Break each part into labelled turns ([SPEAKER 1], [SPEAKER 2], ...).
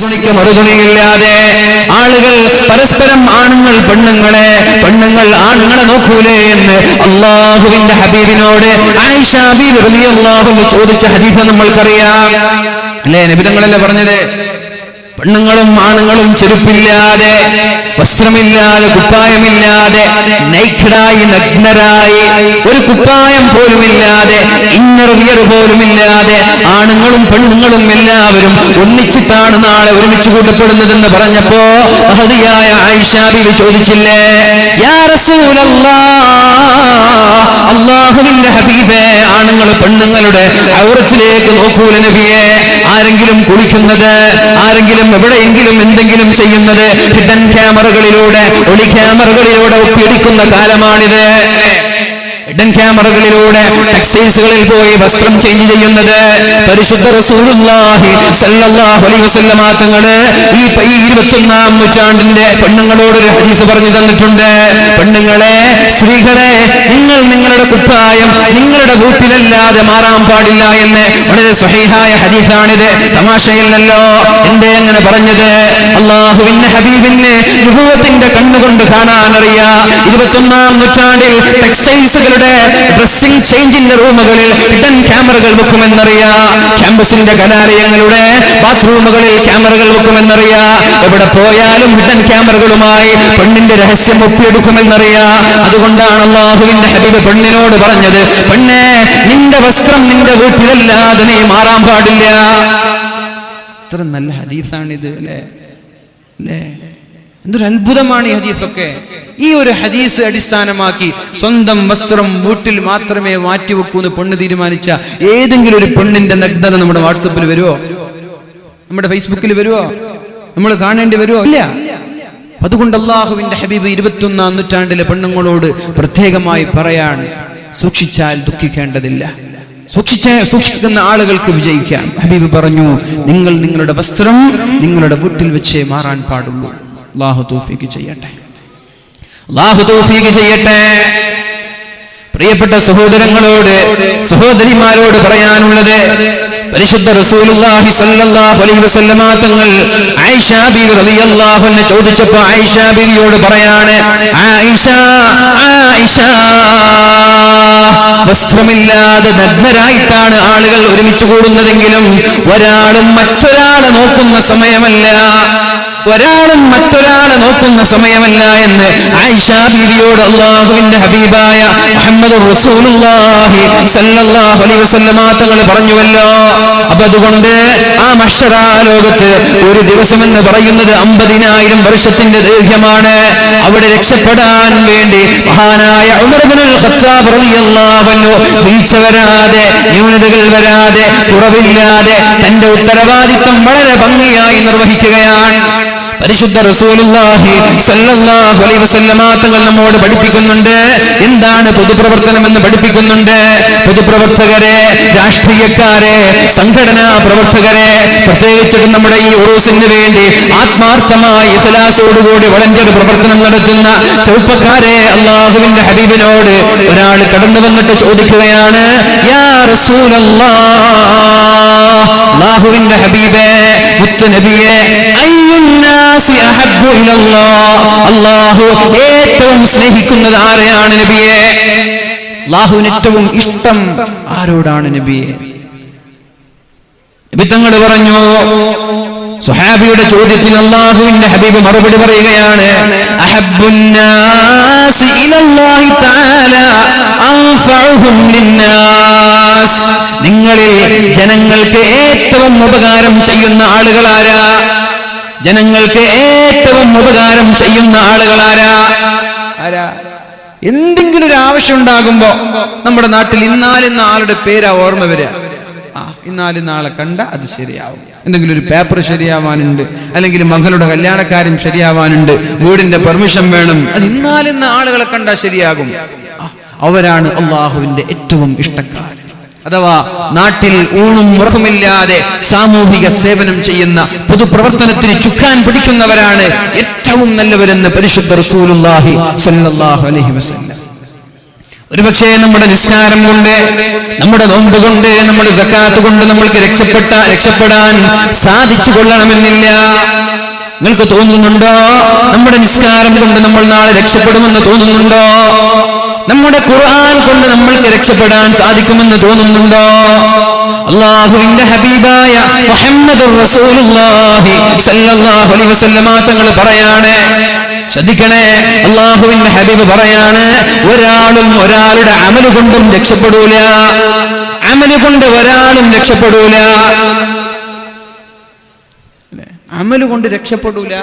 [SPEAKER 1] തുണിക്ക് മറുതുണിയില്ലാതെ ആളുകൾ പരസ്പരം ആണുങ്ങൾ പെണ്ണുങ്ങളെ പെണ്ണുങ്ങൾ ആണുങ്ങളെ നോക്കൂലേ എന്ന് അള്ളാഹുവിന്റെ ഹബീബിനോട് ആയിഷ ഹബീബ് റളിയല്ലാഹു ചോദിച്ച ഹദീസ് നമ്മൾക്കറിയാം. അല്ലേ? നിബിധങ്ങളല്ലേ പറഞ്ഞത്? പെണ്ണുങ്ങളും ആണുങ്ങളും ചെരുപ്പില്ലാതെ വസ്ത്രമില്ലാതെ കുപ്പായമില്ലാതെ നൈക്കടായി നഗ്നരായി ഒരു കുപ്പായം പോലുമില്ലാതെ ഇന്നർ വിയർ പോലുമില്ലാതെ ആണുങ്ങളും പെണ്ണുങ്ങളും എല്ലാവരും ഒന്നിച്ചിട്ടാണ് നാളെ ഒരുമിച്ച് കൂട്ടപ്പെടുന്നതെന്ന് പറഞ്ഞപ്പോ മഹതിയായ ആയിഷാബിബി ചോദിച്ചില്ലേ അള്ളാഹുവിന്റെ ഹബീബേ ആണുങ്ങൾ പെണ്ണുങ്ങളുടെ ഔറത്തിലേക്ക് നോക്കൂല നബിയെ ആരെങ്കിലും കുളിക്കുന്നത് ആരെങ്കിലും എവിടെയെങ്കിലും എന്തെങ്കിലും ചെയ്യുന്നത് ഹിഡൻ ക്യാമറകളിലൂടെ ഒളി ക്യാമറകളിലൂടെ ഒപ്പിയെടുക്കുന്ന കാലമാണിത്. ഹിഡൻ ക്യാമറകളിലൂടെ ടെക്സ്റ്റൈൽസുകളിൽ പോയി വസ്ത്രം ചേഞ്ച് ചെയ്യുന്നത് പരിശുദ്ധ തങ്ങൾ ഈ ഇരുപത്തൊന്നാം നൂറ്റാണ്ടിന്റെ പെണ്ണുങ്ങളോട് ഒരു ഹദീസ് പറഞ്ഞു തന്നിട്ടുണ്ട്. പെണ്ണുങ്ങളെ സ്ത്രീകളെ നിങ്ങൾ നിങ്ങളുടെ കുപ്പായം നിങ്ങളുടെ വീട്ടിലല്ലാതെ മാറാൻ പാടില്ല എന്ന് വളരെ സ്വഹീഹായ ഹദീസാണിത്. തമാശയില്ലല്ലോ. എന്തേ അങ്ങനെ പറഞ്ഞത്? അള്ളാഹുവിന്റെ ഹബീബിന് നുഹൂവത്തിന്റെ കണ്ണുകൊണ്ട് കാണാനറിയാ. ഇരുപത്തൊന്നാം നൂറ്റാണ്ടിൽ ടെക്സ്റ്റൈൽസുകളുടെ ഡ്രസ്സിംഗ് ചേഞ്ചിന്റെ റൂമുകളിൽ ഹിഡൻ ക്യാമറകൾ വെക്കുമെന്നറിയാ. ക്യാമ്പസിന്റെ കലാലയങ്ങളുടെ ബാത്റൂമുകളിൽ ക്യാമറകൾ വെക്കുമെന്നറിയാ. എവിടെ പോയാലും ഹിഡൻ ക്യാമറകളുമായി പെണ്ണിന്റെ രഹസ്യം ഒപ്പിയെടുക്കുമെന്നറിയാ. അതുകൊണ്ടാണ് അള്ളാഹുവിന്റെ ഹബീബ് പെണ്ണിനോട് പറഞ്ഞത് പെണ്ണെ നിന്റെ വസ്ത്രം നിന്റെ വീട്ടിലല്ലാതെ നീ മാറാൻ പാടില്ല. ഇത്ര നല്ല ഹദീസാണിത് അല്ലേ? അല്ലേ? എന്തൊരു അത്ഭുതമാണ് ഈ ഹദീസൊക്കെ. ഈ ഒരു ഹദീസ് അടിസ്ഥാനമാക്കി സ്വന്തം വസ്ത്രം വീട്ടിൽ മാത്രമേ മാറ്റിവെക്കൂ എന്ന് പെണ്ണ് തീരുമാനിച്ച ഏതെങ്കിലും ഒരു പെണ്ണിന്റെ നഗ്നത നമ്മുടെ വാട്സപ്പിൽ വരുമോ നമ്മുടെ ഫേസ്ബുക്കിൽ വരുമോ നമ്മൾ കാണേണ്ടി വരുമോ ഇല്ല. അതുകൊണ്ട് അള്ളാഹുവിന്റെ ഹബീബ് ഇരുപത്തൊന്നാം നൂറ്റാണ്ടിലെ പെണ്ണുങ്ങളോട് പ്രത്യേകമായി പറയാൻ സൂക്ഷിച്ചാൽ ദുഃഖിക്കേണ്ടതില്ല. സൂക്ഷിച്ച സൂക്ഷിക്കുന്ന ആളുകൾക്ക് വിജയിക്കാം. ഹബീബ് പറഞ്ഞു നിങ്ങൾ നിങ്ങളുടെ വസ്ത്രം നിങ്ങളുടെ വീട്ടിൽ വെച്ചേ മാറാൻ പാടുള്ളൂ. അള്ളാഹു തൗഫീഖ് ചെയ്യട്ടെ. അള്ളാഹു തൗഫീഖ് ചെയ്യട്ടെ. പ്രിയപ്പെട്ട സഹോദരങ്ങളോട് സഹോദരിമാരോട് പറയാനുള്ളത് പരിശുദ്ധ റസൂലുള്ളാഹി അലൈഹി വസല്ലമ തങ്ങൾ ആയിഷ ബീവി റളിയല്ലാഹു അൻഹ ചോദിച്ചപ്പോൾ ആയിഷ ബീവിയോട് പറയാണ് ആയിഷ ആയിഷ വസ്ത്രമില്ലാതെ നഗ്നരായിട്ടാണ് ആളുകൾ ഒരുമിച്ച് കൂടുന്നതെങ്കിലും ഒരാളും മറ്റൊരാളെ നോക്കുന്ന സമയമല്ല. ഒരാളും മറ്റൊരാളെ നോക്കുന്ന സമയമല്ല എന്ന് ആയിഷ ബീവിയോട് അള്ളാഹുവിന്റെ ഹബീബായ മുഹമ്മദ് റസൂലുള്ളാഹി അലൈഹി വസല്ലമ തങ്ങൾ പറഞ്ഞുവല്ലോ. അപ്പൊ അതുകൊണ്ട് ആ മഹ്ശറാ ലോകത്ത് ഒരു ദിവസം എന്ന് പറയുന്നത് അമ്പതിനായിരം വർഷത്തിന്റെ ദൈർഘ്യമാണ്. അവിടെ രക്ഷപ്പെടാൻ വേണ്ടി മഹാനായ വീഴ്ച വരാതെ ന്യൂനതകൾ വരാതെ കുറവില്ലാതെ തന്റെ ഉത്തരവാദിത്തം വളരെ ഭംഗിയായി നിർവഹിക്കുകയാണ്. പരിശുദ്ധ തങ്ങൾ നമ്മോട് പഠിപ്പിക്കുന്നുണ്ട്. എന്താണ് പൊതുപ്രവർത്തനം എന്ന് പഠിപ്പിക്കുന്നുണ്ട്. പൊതുപ്രവർത്തകരെ രാഷ്ട്രീയക്കാരെ സംഘടനാ പ്രവർത്തകരെ പ്രത്യേകിച്ചിട്ട് നമ്മുടെ ഈ ഉറൂസിന് വേണ്ടി ആത്മാർത്ഥമായി ഇസലാസോടുകൂടി വളണ്ടിയർ പ്രവർത്തനം നടത്തുന്ന ചെറുപ്പക്കാരെ അള്ളാഹുവിന്റെ ഹബീബിനോട് ഒരാൾ കടന്നു വന്നിട്ട് ചോദിക്കുകയാണ് യാ റസൂലല്ലാഹ് അള്ളാഹുവിന്റെ ഹബീബേ മുത്ത് നബിയെ അയ്യുന്നാസി അഹബ്ബു ഇലല്ലാഹ് അള്ളാഹു ഏറ്റവും സ്നേഹിക്കുന്നത് ആരെയാണ് നബിയെ? അള്ളാഹുവിന് ഏറ്റവും ഇഷ്ടം ആരോടാണ് നബിയെ? നബി തങ്ങൾ പറഞ്ഞു സുഹാബിയുടെ ചോദ്യത്തിന് അള്ളാഹുവിന്റെ ഹബീബ് മറുപടി പറയുകയാണ് നിങ്ങളിൽ ജനങ്ങൾക്ക് ഏറ്റവും ഉപകാരം ചെയ്യുന്ന ആളുകളാരാ? ജനങ്ങൾക്ക് ഏറ്റവും ഉപകാരം ചെയ്യുന്ന ആളുകളാരാ? ആരാ? എന്തെങ്കിലും ഒരു ആവശ്യം ഉണ്ടാകുമ്പോ നമ്മുടെ നാട്ടിൽ ഇന്നാലിന്ന ആളുടെ പേരാ ഓർമ്മ വരിക. ആ ഇന്നാലിന്ന ആളെ കണ്ട അത് ശരിയാവും. എന്തെങ്കിലും ഒരു പേപ്പർ ശരിയാവാനുണ്ട് അല്ലെങ്കിൽ മകളുടെ കല്യാണക്കാര്യം ശരിയാവാനുണ്ട് വീടിന്റെ പെർമിഷൻ വേണം അത് ഇന്നാലിന്ന ആളുകളെ കണ്ടാൽ ശരിയാകും. അവരാണ് അള്ളാഹുവിന്റെ ഏറ്റവും ഇഷ്ടക്കാരൻ. അഥവാ നാട്ടിൽ ഊണും ഉറക്കമില്ലാതെ സാമൂഹിക സേവനം ചെയ്യുന്ന പൊതുപ്രവർത്തനത്തിന് ചുക്കാൻ പിടിക്കുന്നവരാണ് ഏറ്റവും നല്ലവരെന്ന് പരിശുദ്ധ റസൂലുല്ലാഹി സ്വല്ലല്ലാഹു അലൈഹി വസല്ലം. ഒരുപക്ഷേ നമ്മുടെ നിസ്കാരം കൊണ്ട് നമ്മുടെ നോമ്പ് കൊണ്ട് നമ്മുടെ സക്കാത്ത് കൊണ്ട് നമ്മൾക്ക് രക്ഷപ്പെട്ട രക്ഷപ്പെടാൻ സാധിച്ചു കൊള്ളണമെന്നില്ല നിങ്ങൾക്ക് തോന്നുന്നുണ്ടോ? നമ്മുടെ നിസ്കാരം കൊണ്ട് നമ്മൾ നാളെ രക്ഷപ്പെടുമെന്ന് തോന്നുന്നുണ്ടോ? നമ്മുടെ ഖുർആൻ കൊണ്ട് നമ്മൾക്ക് രക്ഷപ്പെടാൻ സാധിക്കുമെന്ന് തോന്നുന്നുണ്ടോ? അള്ളാഹുവിന്റെ ഹബീബായ മുഹമ്മദുർ റസൂലുള്ളാഹി അലൈഹി വസല്ലമ തങ്ങൾ പറയാണ്. ശ്രദ്ധിക്കണേ അള്ളാഹുവിന്റെ ഹബീബ് പറയാണ് ഒരാളും ഒരാളുടെ അമൽ കൊണ്ടും രക്ഷപ്പെടൂല. അമൽ കൊണ്ട് ഒരാളും രക്ഷപ്പെടൂല. അമൽ കൊണ്ട് രക്ഷപ്പെടൂല.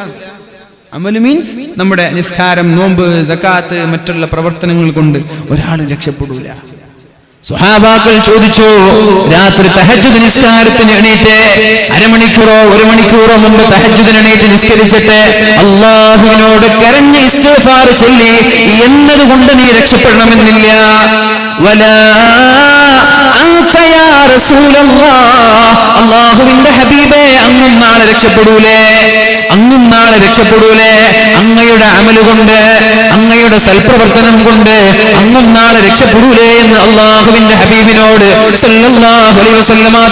[SPEAKER 1] അമൽ മീൻസ് നമ്മുടെ നിസ്കാരം നോമ്പ് സക്കാത്ത് മറ്റുള്ള പ്രവർത്തനങ്ങൾ കൊണ്ട് ഒരാളും രക്ഷപ്പെടൂല സുഹാബാക്കൾ ചോദിച്ചു രാത്രി തഹജുദ് നിസ്കാരത്തിന് എണീറ്റ് അരമണിക്കൂറോ ഒരു മണിക്കൂറോ മുമ്പ് തഹജുദിന് എണീറ്റ് നിസ്കരിച്ചിട്ട് അള്ളാഹുവിനോട് കരഞ്ഞ് ഇസ്തിഗ്ഫാർ ചൊല്ലി എന്നതുകൊണ്ട് നീ രക്ഷപ്പെടണമെന്നില്ല. അള്ളാഹുവിന്റെ ഹബീബേ അങ്ങും നാളെ രക്ഷപ്പെടൂലേ അങ്ങും നാളെ രക്ഷപ്പെടൂലേ അങ്ങയുടെ അമലുകൊണ്ട് അങ്ങയുടെ സൽപ്രവർത്തനം കൊണ്ട് അങ്ങും നാളെ രക്ഷപ്പെടൂലേ എന്ന് അള്ളാഹുവിന്റെ ഹബീബിനോട്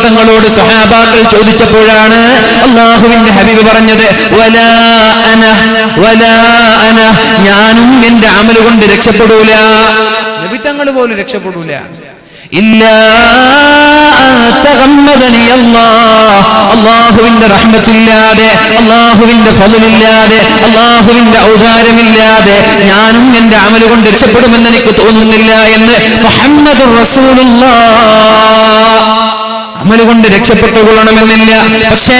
[SPEAKER 1] തങ്ങളോട് സഹാബാക്കൾ ചോദിച്ചപ്പോഴാണ് അള്ളാഹുവിന്റെ ഹബീബ് പറഞ്ഞത് വലാ അന വലാ അന ഞാനും എന്റെ അമലുകൊണ്ട് രക്ഷപ്പെടൂല നബി തങ്ങൾ പോലും രക്ഷപ്പെടൂല. അള്ളാഹുവിന്റെ റഹ്മത്തില്ലാതെ അള്ളാഹുവിന്റെ ഫലമില്ലാതെ അള്ളാഹുവിന്റെ ഔദാരമില്ലാതെ ഞാനും എന്റെ അമൽ കൊണ്ട് രക്ഷപ്പെടുമെന്ന് എനിക്ക് തോന്നുന്നില്ല എന്ന് മുഹമ്മദ് അമൽ കൊണ്ട് രക്ഷപ്പെട്ടുകൊള്ളണമെന്നില്ല പക്ഷേ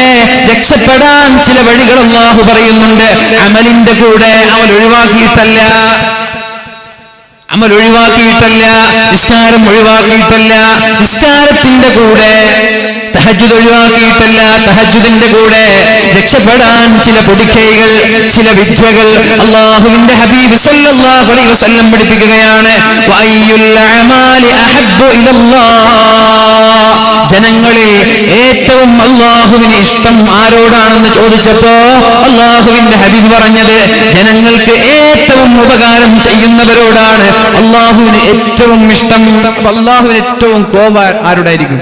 [SPEAKER 1] രക്ഷപ്പെടാൻ ചില വഴികൾ അള്ളാഹു പറയുന്നുണ്ട്. അമലിന്റെ കൂടെ അവൻ ഒഴിവാക്കിയിട്ടല്ല. അമൽ ഒഴിവാക്കിയിട്ടല്ല നിസ്കാരം ഒഴിവാക്കിയിട്ടല്ല നിസ്കാരത്തിന്റെ കൂടെ. തഹജുദ് ഒഴിവാക്കിയിട്ടല്ല തഹജുദിന്റെ കൂടെ രക്ഷപ്പെടാൻ ചില പൊടിക്കൈകൾ ചില വിദ്യകൾ അള്ളാഹുവിന്റെ ഹബീബ് സല്ലല്ലാഹു അലൈഹി വസല്ലം പഠിപ്പിക്കുകയാണ്. ജനങ്ങളിൽ ഏറ്റവും അള്ളാഹുവിന് ഇഷ്ടം ആരോടാണെന്ന് ചോദിച്ചപ്പോ അള്ളാഹുവിന്റെ ഹബീബ് പറഞ്ഞത് ജനങ്ങൾക്ക് ഏറ്റവും ഉപകാരം ചെയ്യുന്നവരോടാണ്. അള്ളാഹുവിന് ഏറ്റവും ഇഷ്ടം അള്ളാഹുവിന് ഏറ്റവും കോപ ആരോടായിരിക്കും?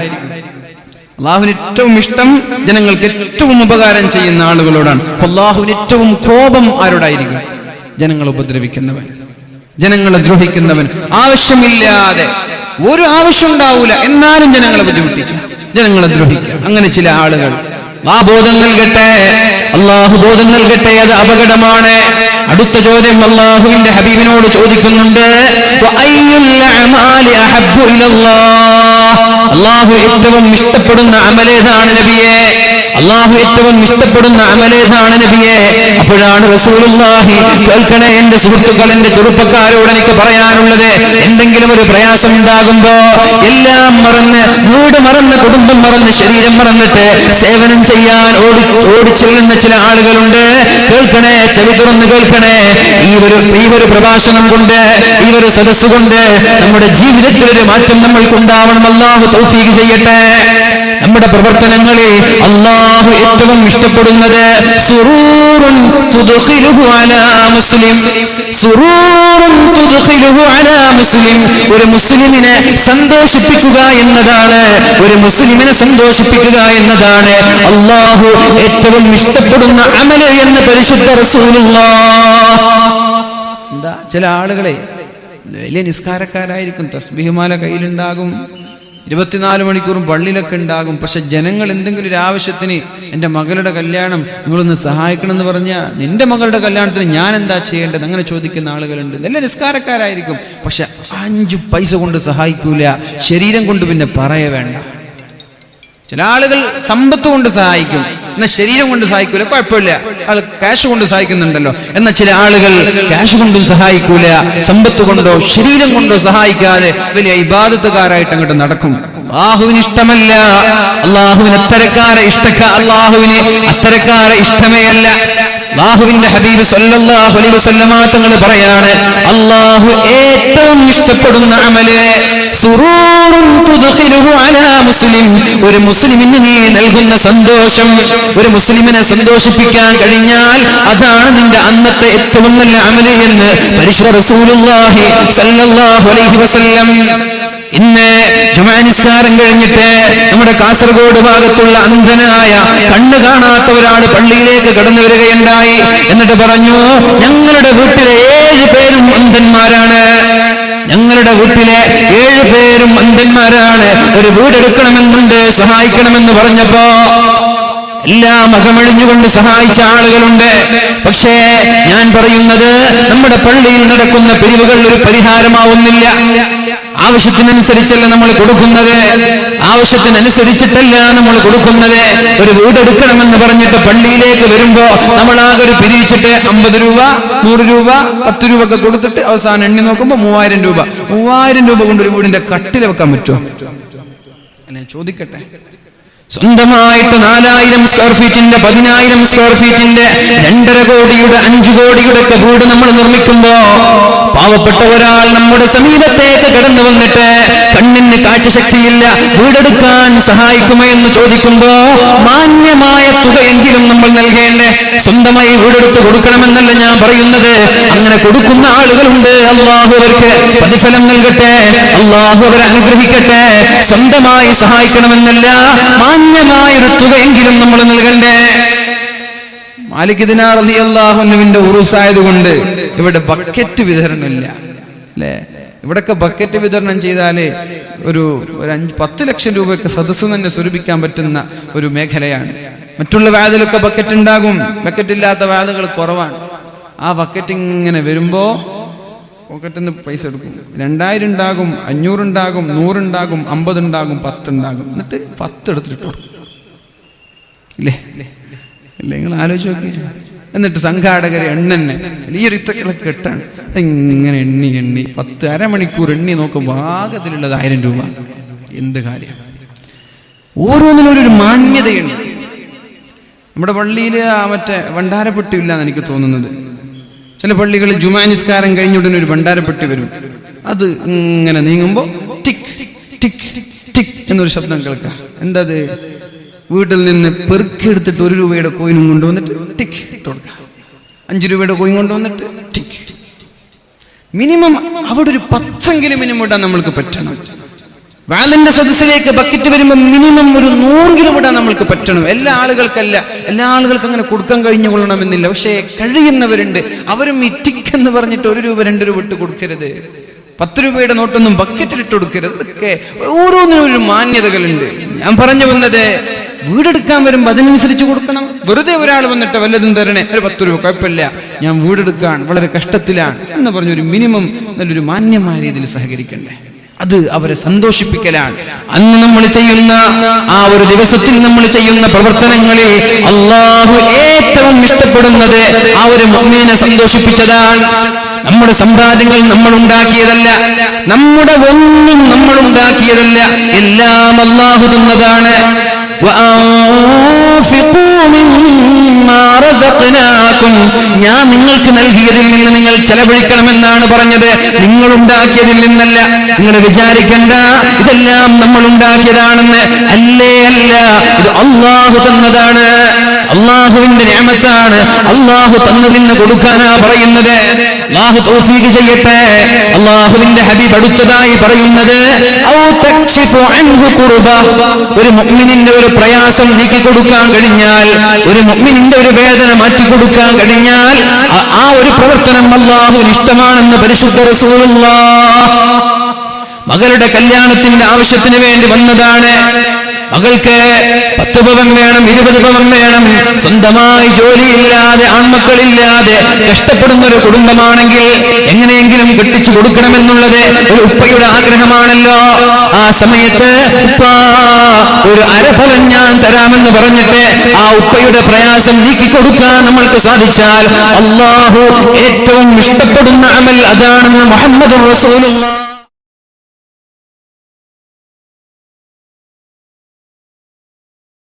[SPEAKER 1] അള്ളാഹുവിന് ഏറ്റവും ഇഷ്ടം ജനങ്ങൾക്ക് ഏറ്റവും ഉപകാരം ചെയ്യുന്ന ആളുകളോടാണ്. അള്ളാഹുവിന് ഏറ്റവും കോപം ആരോടായിരിക്കും? ജനങ്ങൾ ഉപദ്രവിക്കുന്നവൻ. ജനങ്ങളെ ദ്രോഹിക്കുന്നവൻ. ആവശ്യമില്ലാതെ ഒരു ആവശ്യം ഉണ്ടാവൂല. എന്നാലും ജനങ്ങളെ ബുദ്ധിമുട്ടിക്കുക ജനങ്ങളെ ദ്രോഹിക്കുക അങ്ങനെ ചില ആളുകൾ ആ ബോധം നൽകട്ടെ. അള്ളാഹു ബോധം നൽകട്ടെ. അത് അപകടമാണ്. അടുത്ത ചോദ്യം അള്ളാഹുവിന്റെ ഹബീബിനോട് ചോദിക്കുന്നുണ്ട് അള്ളാഹു ഏറ്റവും ഇഷ്ടപ്പെടുന്ന അമലേതാണ് നബിയെ. അള്ളാഹു ഏറ്റവും ഇഷ്ടപ്പെടുന്ന അമലേതാണ് നബിയെ. അപ്പോഴാണ് റസൂലുള്ളാഹി കേൾക്കണേ എന്റെ സുഹൃത്തുക്കൾ എന്റെ ചെറുപ്പക്കാരോട് എനിക്ക് പറയാനുള്ളത്. എന്തെങ്കിലും ഒരു പ്രയാസം ഉണ്ടാകുമ്പോ എല്ലാം മറന്ന് വീട് മറന്ന് കുടുംബം മറന്ന് ശരീരം മറന്നിട്ട് സേവനം ചെയ്യാൻ ഓടി ഓടിച്ചെല്ലുന്ന ചില ആളുകളുണ്ട്. കേൾക്കണേ ചെവി തുറന്ന് കേൾക്കണേ. ഈ ഒരു ഈ ഒരു പ്രഭാഷണം കൊണ്ട് ഈ ഒരു സദസ് കൊണ്ട് നമ്മുടെ ജീവിതത്തിൽ ഒരു മാറ്റം നമ്മൾക്കുണ്ടാവണം. അള്ളാഹു തൗഫീഖ് ചെയ്യട്ടെ. നമ്മുടെ പ്രവർത്തനങ്ങളെ അള്ളാഹു ഏറ്റവും ഇഷ്ടപ്പെടുന്നത് മുസ്ലിം. മുസ്ലിം. ഒരു മുസ്ലിമിനെ സന്തോഷിപ്പിക്കുക എന്നതാണ്. ഒരു മുസ്ലിമിനെ സന്തോഷിപ്പിക്കുക എന്നതാണ്. അള്ളാഹു ഏറ്റവും ഇഷ്ടപ്പെടുന്ന അമല എന്ന് പരിശുദ്ധ എന്താ? ചില ആളുകളെ വലിയ നിസ്കാരക്കാരായിരിക്കും. തസ്ബിഹിമാല കയ്യിലുണ്ടാകും. ഇരുപത്തിനാല് മണിക്കൂറും പള്ളിയിലൊക്കെ ഉണ്ടാകും. പക്ഷെ ജനങ്ങൾ എന്തെങ്കിലും ഒരു ആവശ്യത്തിന് എന്റെ മകളുടെ കല്യാണം നിങ്ങളൊന്ന് സഹായിക്കണം എന്ന് പറഞ്ഞാൽ നിന്റെ മകളുടെ കല്യാണത്തിന് ഞാൻ എന്താ ചെയ്യേണ്ടത്? അങ്ങനെ ചോദിക്കുന്ന ആളുകളുണ്ട്. നല്ല നിസ്കാരക്കാരായിരിക്കും. പക്ഷെ അഞ്ചു പൈസ കൊണ്ട് സഹായിക്കൂല. ശരീരം കൊണ്ട് പിന്നെ പറയ വേണ്ട ചില ആളുകൾ സമ്പത്ത് കൊണ്ട് സഹായിക്കും. എന്നാൽ ശരീരം കൊണ്ട് സഹായിക്കൂല കുഴപ്പമില്ല. അത് ക്യാഷ് കൊണ്ട് സഹായിക്കുന്നുണ്ടല്ലോ. എന്നാൽ ചില ആളുകൾ ക്യാഷ് കൊണ്ടും സഹായിക്കൂല സമ്പത്ത് കൊണ്ടോ ശരീരം കൊണ്ടോ സഹായിക്കാതെ വലിയ ഇബാദത്തുകാരായിട്ട് അങ്ങോട്ട് നടക്കും. അള്ളാഹുവിന് ഇഷ്ടമല്ല. അള്ളാഹുവിന് അത്തരക്കാരെ ഇഷ്ടക്ക അള്ളാഹുവിന് അത്തരക്കാരെ ഇഷ്ടമേ അല്ല അള്ളാഹുവിന്റെ ഹബീബ് സല്ലല്ലാഹു അലൈഹി വസല്ലമ തങ്ങൾ പറയാണ് അള്ളാഹു ഏറ്റവും ഇഷ്ടപ്പെടുന്ന അമൽ സുറൂർ ഒരു മുസ്ലിമിന് നീ നൽകുന്ന സന്തോഷം ഒരു മുസ്ലിമിനെ സന്തോഷിപ്പിക്കാൻ കഴിഞ്ഞാൽ അതാണ് നിന്റെ അന്നത്തെ ഏറ്റവും നല്ല അമല എന്ന് പരിശുദ്ധ റസൂലുള്ളാഹി സല്ലല്ലാഹു അലൈഹി വസല്ലം ഇന്ന് ജുമാനിസ്കാരം കഴിഞ്ഞിട്ട് നമ്മുടെ കാസർഗോഡ് ഭാഗത്തുള്ള അന്ധനായ കണ്ണ് കാണാത്ത ഒരാൾ പള്ളിയിലേക്ക് കടന്നു വരികയുണ്ടായി. എന്നിട്ട് പറഞ്ഞു ഞങ്ങളുടെ വീട്ടിലെ ഏഴ് പേരും അന്ധന്മാരാണ്. ഞങ്ങളുടെ വീട്ടിലെ ഏഴ് പേരും അന്ധന്മാരാണ്. ഒരു വീടെടുക്കണമെന്നുണ്ട് സഹായിക്കണമെന്ന് പറഞ്ഞപ്പോ എല്ലാം അകമഴിഞ്ഞുകൊണ്ട് സഹായിച്ച ആളുകളുണ്ട്. പക്ഷേ ഞാൻ പറയുന്നത് നമ്മുടെ പള്ളിയിൽ നടക്കുന്ന പിരിവുകൾ ഒരു പരിഹാരമാവുന്നില്ല. ആവശ്യത്തിനനുസരിച്ചല്ല നമ്മൾ കൊടുക്കുന്നത്? ആവശ്യത്തിനനുസരിച്ചിട്ടല്ല നമ്മൾ കൊടുക്കുന്നത്? ഒരു വീടെടുക്കണമെന്ന് പറഞ്ഞിട്ട് പള്ളിയിലേക്ക് വരുമ്പോ നമ്മളാകെ ഒരു പിരിച്ചിട്ട് അമ്പത് രൂപ നൂറ് രൂപ പത്ത് രൂപ ഒക്കെ കൊടുത്തിട്ട് അവസാനം എണ്ണി നോക്കുമ്പോ മൂവായിരം രൂപ. മൂവായിരം രൂപ കൊണ്ട് ഒരു വീടിന്റെ കട്ടിൽ വെക്കാൻ പറ്റുമോ? ചോദിക്കട്ടെ. സ്വന്തമായിട്ട് നാലായിരം സ്ക്വയർ ഫീറ്റിന്റെ പതിനായിരം സ്ക്വയർ ഫീറ്റിന്റെ രണ്ടര കോടിയുടെ അഞ്ചു കോടിയുടെ ഒക്കെ വീട് നമ്മൾ നിർമ്മിക്കുമ്പോ പാവപ്പെട്ട ഒരാൾ നമ്മുടെ സമീപത്തേക്ക് കടന്നു വന്നിട്ട് കണ്ണിന് കാഴ്ചശക്തിയില്ല. വീടെടുക്കാൻ സഹായിക്കുമോ എന്ന് ചോദിക്കുമ്പോ മാന്യമായ തുകയെങ്കിലും നമ്മൾ നൽകേണ്ടേ. സ്വന്തമായി വീടെടുത്ത് കൊടുക്കണമെന്നല്ല ഞാൻ പറയുന്നത്. അങ്ങനെ കൊടുക്കുന്ന ആളുകളുണ്ട്. അള്ളാഹു അവർക്ക് പ്രതിഫലം നൽകട്ടെ. അള്ളാഹു അവരെ അനുഗ്രഹിക്കട്ടെ. സ്വന്തമായി സഹായിക്കണമെന്നല്ല മാന്യമായ ഒരു തുകയെങ്കിലും നമ്മൾ നൽകണ്ടേ. മാലിക് ദിനാർ അലി അള്ളാഹുവിന്റെ ഉറുസായതുകൊണ്ട് ഇവിടെ ബക്കറ്റ് വിതരണമില്ല. അല്ലേ? ഇവിടൊക്കെ ബക്കറ്റ് വിതരണം ചെയ്താലേ ഒരു ഒരു അഞ്ച് പത്ത് ലക്ഷം രൂപയൊക്കെ സദസ്സ് തന്നെ സ്വരൂപിക്കാൻ പറ്റുന്ന ഒരു മേഖലയാണ്. മറ്റുള്ള വാതിലൊക്കെ ബക്കറ്റ് ഉണ്ടാകും. ബക്കറ്റ് ഇല്ലാത്ത വാതുകൾ കുറവാണ്. ആ ബക്കറ്റ് ഇങ്ങനെ വരുമ്പോ പോക്കറ്റിൽ നിന്ന് പൈസ എടുക്കും. രണ്ടായിരം ഉണ്ടാകും അഞ്ഞൂറുണ്ടാകും നൂറുണ്ടാകും അമ്പതുണ്ടാകും പത്തുണ്ടാകും എന്നിട്ട് പത്ത് എടുത്തിട്ട് കൊടുക്കും ഇല്ലേ? ഇല്ലേ? നിങ്ങൾ ആലോചിച്ച് നോക്കി എന്നിട്ട് സംഘാടകരെ എണ്ണന്നെ. വലിയൊരു ഇത്തക്കളെ കെട്ടാണ്. ഇങ്ങനെ എണ്ണി എണ്ണി. പത്ത് അരമണിക്കൂർ എണ്ണി നോക്കുമ്പോൾ ആകത്തിലുള്ളത് ആയിരം രൂപ. എന്ത് കാര്യം? ഓരോന്നിനും ഒരു മാന്യതയുണ്ട്. നമ്മുടെ പള്ളിയിൽ മറ്റേ ഭണ്ഡാരപ്പെട്ടി എന്ന് എനിക്ക് തോന്നുന്നത്. ചില പള്ളികളിൽ ജുമാ നിസ്കാരം കഴിഞ്ഞ ഉടനെ ഒരു ഭണ്ഡാരപ്പെട്ടി വരും. അത് ഇങ്ങനെ നീങ്ങുമ്പോൾ ടിക് ടിക് ടിക് എന്നൊരു ശബ്ദം കേൾക്കാം. എന്താ അത് വീട്ടിൽ നിന്ന് പെറുക്കിയെടുത്തിട്ട് ഒരു രൂപയുടെ കോയിനും കൊണ്ടുവന്നിട്ട് ടിക്ക് ഇട്ടുകൊടുക്കുക അഞ്ച് രൂപയുടെ കോയിൻ കൊണ്ടുവന്നിട്ട് ടിക്ക് മിനിമം അവിടെ ഒരു പത്തെങ്കിലും മിനിമം ഇടാൻ നമ്മൾക്ക് പറ്റണം. വാലിന്റെ സദസ്സിലേക്ക് ബക്കറ്റ് വരുമ്പോൾ മിനിമം ഒരു നൂറെങ്കിലും ഇടാൻ നമ്മൾക്ക് പറ്റണം. എല്ലാ ആളുകൾക്കല്ല എല്ലാ ആളുകൾക്കും അങ്ങനെ കൊടുക്കാൻ കഴിഞ്ഞു കൊള്ളണമെന്നില്ല പക്ഷേ കഴിയുന്നവരുണ്ട്. അവരും ഈ ടിക്ക് എന്ന് പറഞ്ഞിട്ട് ഒരു രൂപ രണ്ട് രൂപ ഇട്ട് കൊടുക്കരുത്. പത്ത് രൂപയുടെ നോട്ടൊന്നും ബക്കറ്റിലിട്ട് കൊടുക്കരുത്. ഓരോന്നിനും ഒരു മാന്യതകളുണ്ട്. ഞാൻ പറഞ്ഞു വന്നത് വീടെടുക്കാൻ വരുമ്പോൾ അതിനനുസരിച്ച് കൊടുക്കണം. വെറുതെ ഒരാൾ വന്നിട്ട് വല്ലതും തരണേ. ഒരു പത്ത് രൂപ കുഴപ്പമില്ല. ഞാൻ വീടെടുക്കാൻ വളരെ കഷ്ടത്തിലാണ് എന്ന് പറഞ്ഞൊരു മിനിമം നല്ലൊരു മാന്യമായ രീതിയിൽ സഹകരിക്കണ്ടേ. അത് അവരെ സന്തോഷിപ്പിക്കലാണ്. അന്ന് നമ്മൾ ചെയ്യുന്ന ആ ഒരു ദിവസത്തിൽ നമ്മൾ ചെയ്യുന്ന പ്രവർത്തനങ്ങളിൽ അള്ളാഹു ഏറ്റവും ഇഷ്ടപ്പെടുന്നത് ആ ഒരു മമ്മീനെ സന്തോഷിപ്പിച്ചതാണ്. നമ്മുടെ സമ്പാദ്യങ്ങൾ നമ്മൾ ഉണ്ടാക്കിയതല്ല. നമ്മുടെ ഒന്നും നമ്മൾ ഉണ്ടാക്കിയതല്ല. എല്ലാം അള്ളാഹു തന്നതാണ്. ഞാൻ നിങ്ങൾക്ക് നൽകിയതിൽ നിന്ന് നിങ്ങൾ ചെലവഴിക്കണമെന്നാണ് പറഞ്ഞത്. നിങ്ങൾ ഉണ്ടാക്കിയതിൽ നിന്നല്ല. നിങ്ങൾ വിചാരിക്കണ്ട. ഇതെല്ലാം നമ്മൾ ഉണ്ടാക്കിയതാണെന്ന്. അല്ലേ അല്ല. ഇത് അള്ളാഹു തന്നതാണ്. അള്ളാഹുവിന്റെ നിയമത്താണ്. അള്ളാഹു തന്നതിന് കൊടുക്കാനാ പറയുന്നത്. തൗഫീഖ് ചെയ്യട്ടെ. ഹബീബ് അടുത്തതായി ഔ തക്ഷിഫു അൻഹു. ഒരു ഒരു പ്രയാസം നീക്കി കൊടുക്കാൻ കഴിഞ്ഞാൽ ഒരു മുഅ്മിനിന്റെ ഒരു വേദന മാറ്റി കൊടുക്കാൻ കഴിഞ്ഞാൽ ആ- ഒരു പ്രവർത്തനം അള്ളാഹുവിന് ഇഷ്ടമാണെന്ന് പരിശുദ്ധ മകളുടെ കല്യാണത്തിന്റെ ആവശ്യത്തിന് വേണ്ടി വന്നതാണ്. മകൾക്ക് പത്ത് പവൻ വേണം ഇരുപത് പവൻ വേണം സ്വന്തമായി ജോലിയില്ലാതെ ആൺമക്കളില്ലാതെ കഷ്ടപ്പെടുന്ന ഒരു കുടുംബമാണെങ്കിൽ എങ്ങനെയെങ്കിലും കെട്ടിച്ചു കൊടുക്കണമെന്നുള്ളത് ഒരു ഉപ്പയുടെ ആഗ്രഹമാണല്ലോ. ആ സമയത്ത് ഉപ്പ ഒരു അരഭവൻ ഞാൻ തരാമെന്ന് പറഞ്ഞിട്ട് ആ ഉപ്പയുടെ പ്രയാസം നീക്കി കൊടുക്കാൻ നമ്മൾക്ക് സാധിച്ചാൽ അള്ളാഹു ഏറ്റവും ഇഷ്ടപ്പെടുന്ന അമൽ അതാണെന്ന് മുഹമ്മദ് റസൂലുള്ള.